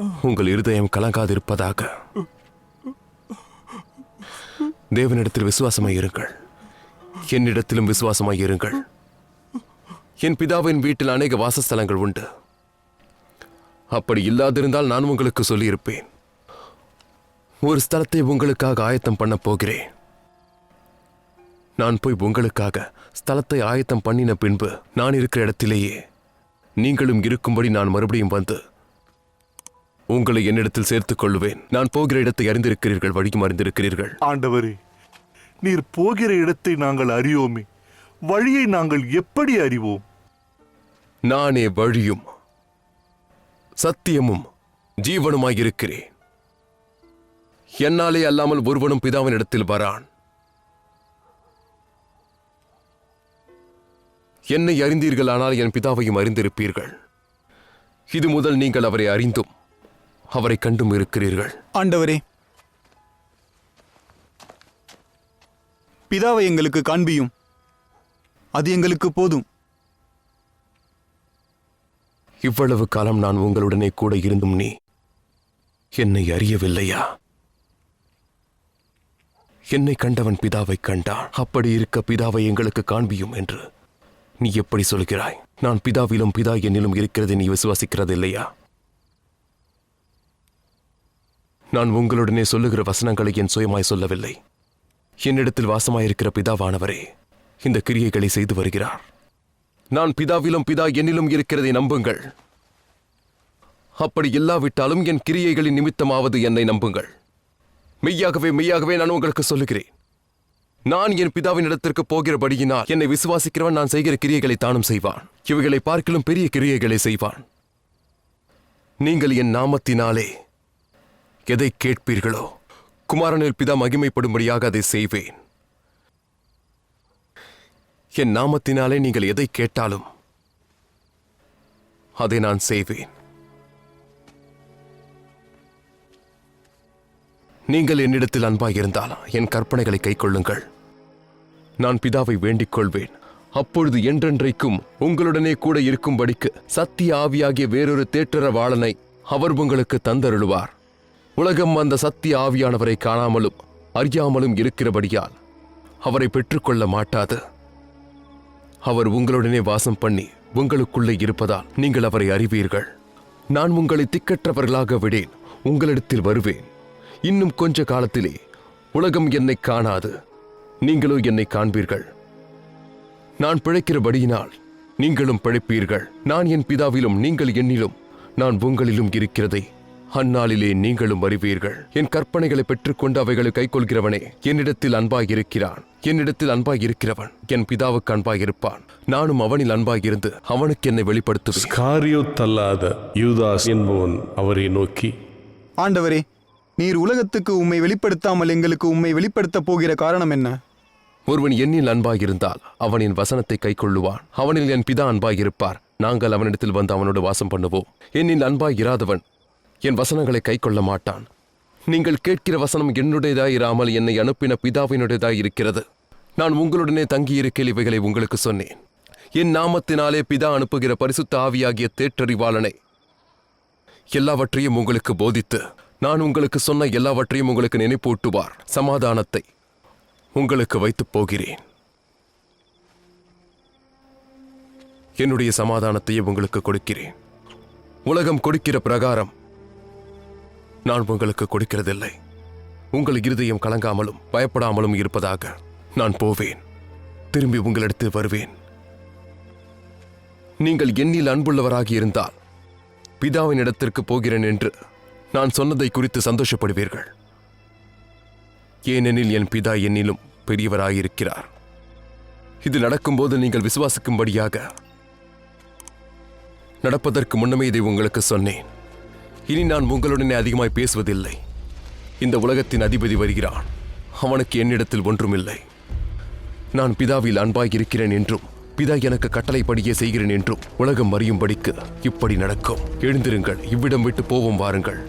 உங்கள் இருதயம் கலங்காதிருப்பதாக. தேவனிடத்தில் விசுவாசமாய் இருங்கள். என்னிடத்திலும் விசுவாசமாய் இருங்கள். என் பிதாவின் வீட்டில் அநேக வாசஸ்தலங்கள் உண்டு. அப்படி இல்லாதிருந்தால் நான் உங்களுக்கு சொல்லியிருப்பேன். ஒரு ஸ்தலத்தை உங்களுக்காக ஆயத்தம் பண்ண போகிறேன். நான் போய் உங்களுக்காக ஸ்தலத்தை ஆயத்தம் பண்ணின பின்பு நான் இருக்கிற இடத்திலேயே நீங்களும் இருக்கும்படி நான் மறுபடியும் வந்து உங்களை என்னிடத்தில் சேர்த்துக் கொள்வேன் நான் போகிற இடத்தை அறிந்திருக்கிறீர்கள் வழியும் அறிந்திருக்கிறீர்கள் ஆண்டவரே நீர் போகிற இடத்தை நாங்கள் அறியோமே. வழியை நாங்கள் எப்படி அறிவோம்? நானே வழியும் சத்தியமும் ஜீவனுமாயிருக்கிறேன். என்னாலே அல்லாமல் ஒருவனும் பிதாவின் இடத்தில் வரான். என்னை அறிந்தீர்கள் ஆனால் என் பிதாவையும் அறிந்திருப்பீர்கள். இது முதல் நீங்கள் அவரை அறிந்தும் அவரை கண்டும் இருக்கிறீர்கள். ஆண்டவரே பிதாவை எங்களுக்கு காண்பியும். அது எங்களுக்கு போதும். இவ்வளவு காலம் நான் உங்களுடனே கூட இருந்தும் நீ என்னை அறியவில்லையா? என்னை கண்டவன் பிதாவை கண்டான். அப்படி இருக்க பிதாவை எங்களுக்கு காண்பியும் என்று நீ எப்படி சொல்கிறாய்? நான் பிதாவிலும் பிதா என்னிலும் இருக்கிறதை நீ விசுவாசிக்கிறது இல்லையா நான் உங்களுடனே சொல்லுகிற வசனங்களை என் சுயமாய் சொல்லவில்லை. என்னிடத்தில் வாசமாயிருக்கிற பிதாவானவரே இந்த கிரியைகளை செய்து வருகிறார். நான் பிதாவிலும் பிதா என்னிலும் இருக்கிறதை நம்புங்கள். அப்படி இல்லாவிட்டாலும் என் கிரியைகளின் நிமித்தமாவது என்னை நம்புங்கள். மெய்யாகவே மெய்யாகவே நான் உங்களுக்கு சொல்லுகிறேன். நான் என் பிதாவின் இடத்திற்கு போகிறபடியினால் என்னை விசுவாசிக்கிறவன் நான் செய்கிற கிரியைகளை தானும் செய்வான். இவைகளை பார்க்கிலும் பெரிய கிரியைகளை செய்வான். நீங்கள் என் நாமத்தினாலே எதை கேட்பீர்களோ? குமாரனில் பிதா மகிமைப்படும்படியாக அதை செய்வேன். என் நாமத்தினாலே நீங்கள் எதை கேட்டாலும் அதை நான் செய்வேன். நீங்கள் என்னிடத்தில் அன்பாயிருந்தால் என் கற்பனைகளை கைக்கொள்ளுங்கள். நான் பிதாவை வேண்டிக் கொள்வேன். அப்பொழுது என்றென்றைக்கும் உங்களுடனே கூட இருக்கும்படிக்கு சத்திய ஆவியாகிய வேறொரு தேற்றரவாளனை அவர் உங்களுக்கு தந்தருளுவார். உலகம் அந்த சத்திய ஆவியானவரை காணாமலும் அறியாமலும் இருக்கிறபடியால் அவரை பெற்றுக்கொள்ள மாட்டாது. அவர் உங்களுடனே வாசம் பண்ணி உங்களுக்குள்ளே இருப்பதால் நீங்கள் அவரை அறிவீர்கள். நான் உங்களை திக்கற்றவர்களாக விடேன் உங்களிடத்தில் வருவேன். இன்னும் கொஞ்ச காலத்திலே உலகம் என்னை காணாது நீங்களோ என்னை காண்பீர்கள். நான் பிழைக்கிறபடியினால் நீங்களும் பிழைப்பீர்கள். நான் என் பிதாவிலும் நீங்கள் என்னிலும் நான் உங்களிலும் இருக்கிறதை. அந்நாளிலே நீங்களும் அறிவீர்கள் என் கற்பனைகளை பெற்றுக்கொண்டு அவைகளை கைக்கொள்கிறவனே என்னிடத்தில் அன்பாயிருக்கிறான். என்னிடத்தில் அன்பாயிருக்கிறவன் என் பிதாவுக்கு அன்பாயிருப்பான். நானும் அவனில் அன்பாயிருந்து அவனுக்கு என்னை வெளிப்படுத்துவேன். காரியத்தல்லாத யூதாஸ் என்பவன் அவரை நோக்கி ஆண்டவரே நீர் உலகத்துக்கு உம்மை வெளிப்படுத்தாமல் எங்களுக்கு உம்மை வெளிப்படுத்தப் போகிற காரணம் என்ன? ஒருவன் என்னில் அன்பாயிருந்தால் அவனின் வசனத்தை கைக்கொள்ளுவான். அவனில் என் பிதா அன்பாயிருப்பார். நாங்கள் அவனிடத்தில் வந்து அவனோடு வாசம் பண்ணுவோம். என்னில் அன்பாயிராதவன் என் வசனங்களை கை கொள்ள மாட்டான். நீங்கள் கேட்கிற வசனம் என்னுடையதாயிராமல் என்னை அனுப்பின பிதாவினுடையதாய் இருக்கிறது. நான் உங்களுடனே தங்கியிருக்கையில் இவைகளை உங்களுக்கு சொன்னேன். என் நாமத்தினாலே பிதா அனுப்புகிற பரிசுத்த ஆவியாகிய தேற்றறிவாளனை எல்லாவற்றையும் உங்களுக்கு போதித்து நான் உங்களுக்கு சொன்ன எல்லாவற்றையும் உங்களுக்கு நினைப்பூட்டுவார். சமாதானத்தை உங்களுக்கு வைத்துப் போகிறேன். என்னுடைய சமாதானத்தையே உங்களுக்கு கொடுக்கிறேன். உலகம் கொடுக்கிற பிரகாரம் நான் உங்களுக்கு கொடுக்கிறதில்லை. உங்கள் இருதயம் கலங்காமலும் பயப்படாமலும் இருப்பதாக நான் போவேன். திரும்பி உங்களிடத்து வருவேன். நீங்கள் என்னில் அன்புள்ளவராக இருந்தால் பிதாவின் இடத்திற்கு போகிறேன் என்று நான் சொன்னதை குறித்து சந்தோஷப்படுவீர்கள். ஏனெனில் என் பிதா என்னிலும் பெரியவராயிருக்கிறார். இது நடக்கும்போது நீங்கள் விசுவாசிக்கும்படியாக நடப்பதற்கு முன்னமே இதை உங்களுக்கு சொன்னேன். இனி நான் உங்களுடனே அதிகமாய் பேசுவதில்லை. இந்த உலகத்தின் அதிபதி வருகிறான். அவனுக்கு என்னிடத்தில் ஒன்றுமில்லை. நான் பிதாவில் அன்பாய் இருக்கிறேன் என்றும் பிதா எனக்கு கட்டளைப்படியே செய்கிறேன் என்றும் உலகம் அறியும்படிக்கு இப்படி நடக்கும். எழுந்திருங்கள் இவ்விடம் விட்டு போவோம் வாருங்கள்.